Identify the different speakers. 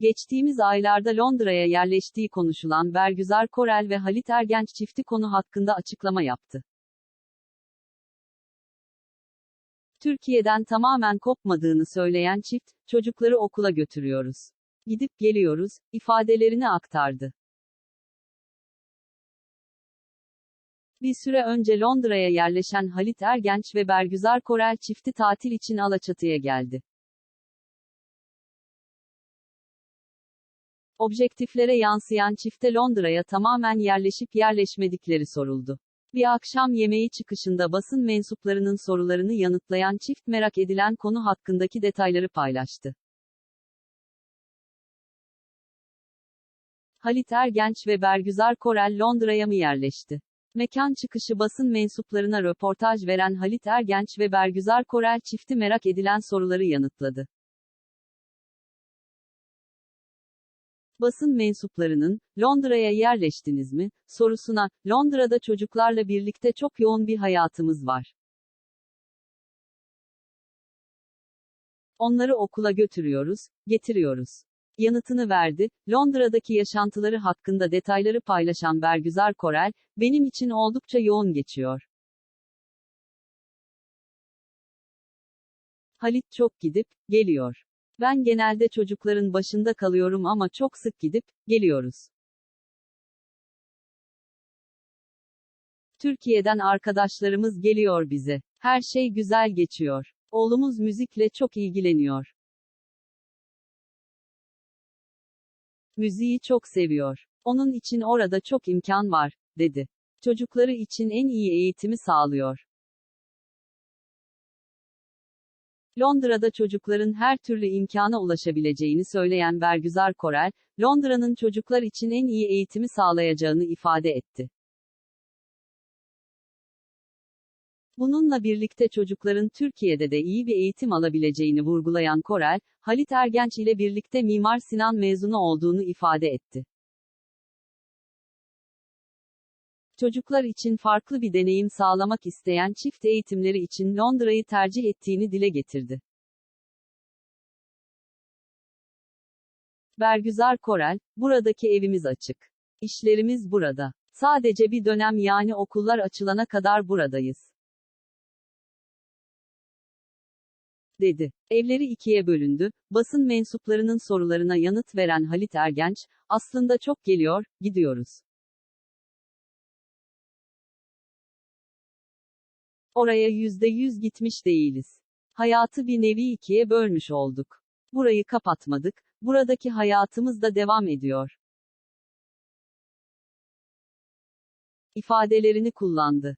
Speaker 1: Geçtiğimiz aylarda Londra'ya yerleştiği konuşulan Bergüzar Korel ve Halit Ergenç çifti konu hakkında açıklama yaptı. Türkiye'den tamamen kopmadığını söyleyen çift, çocukları okula götürüyoruz. Gidip geliyoruz, ifadelerini aktardı. Bir süre önce Londra'ya yerleşen Halit Ergenç ve Bergüzar Korel çifti tatil için Alaçatı'ya geldi. Objektiflere yansıyan çifte Londra'ya tamamen yerleşip yerleşmedikleri soruldu. Bir akşam yemeği çıkışında basın mensuplarının sorularını yanıtlayan çift merak edilen konu hakkındaki detayları paylaştı. Halit Ergenç ve Bergüzar Korel Londra'ya mı yerleşti? Mekan çıkışı basın mensuplarına röportaj veren Halit Ergenç ve Bergüzar Korel çifti merak edilen soruları yanıtladı. Basın mensuplarının, Londra'ya yerleştiniz mi, sorusuna, Londra'da çocuklarla birlikte çok yoğun bir hayatımız var. Onları okula götürüyoruz, getiriyoruz. Yanıtını verdi, Londra'daki yaşantıları hakkında detayları paylaşan Bergüzar Korel, benim için oldukça yoğun geçiyor. Halit çok gidip, geliyor. Ben genelde çocukların başında kalıyorum ama çok sık gidip, geliyoruz. Türkiye'den arkadaşlarımız geliyor bize. Her şey güzel geçiyor. Oğlumuz müzikle çok ilgileniyor. Müziği çok seviyor. Onun için orada çok imkan var, dedi. Çocukları için en iyi eğitimi sağlıyor. Londra'da çocukların her türlü imkana ulaşabileceğini söyleyen Bergüzar Korel, Londra'nın çocuklar için en iyi eğitimi sağlayacağını ifade etti. Bununla birlikte çocukların Türkiye'de de iyi bir eğitim alabileceğini vurgulayan Korel, Halit Ergenç ile birlikte Mimar Sinan mezunu olduğunu ifade etti. Çocuklar için farklı bir deneyim sağlamak isteyen çift eğitimleri için Londra'yı tercih ettiğini dile getirdi. Bergüzar Korel, buradaki evimiz açık. İşlerimiz burada. Sadece bir dönem yani okullar açılana kadar buradayız. dedi. Evleri ikiye bölündü. Basın mensuplarının sorularına yanıt veren Halit Ergenç, aslında çok geliyor, gidiyoruz. Oraya yüzde yüz gitmiş değiliz. Hayatı bir nevi ikiye bölmüş olduk. Burayı kapatmadık, buradaki hayatımız da devam ediyor. ifadelerini kullandı.